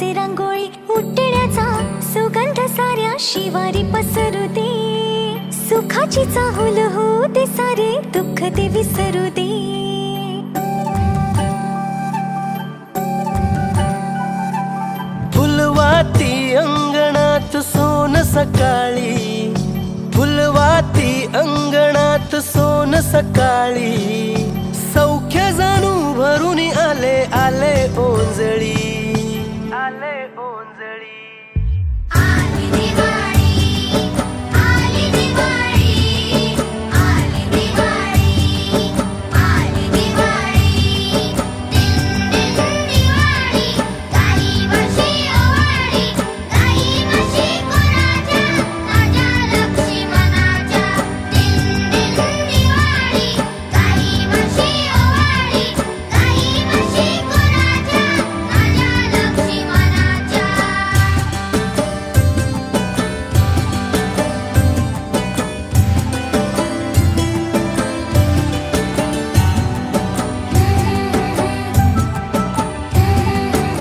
फुलांची रंगोळी उठण्याचा सुगंध साऱ्या शिवारी पसरू दे. सुखाची चाहूल हो दे सारे दुःख ते विसरू दे. फुलवाती अंगणात सोन सकाळी. फुलवाती अंगणात सोन सकाळी. सौख्य जाणू भरून आले आले ओंजळी.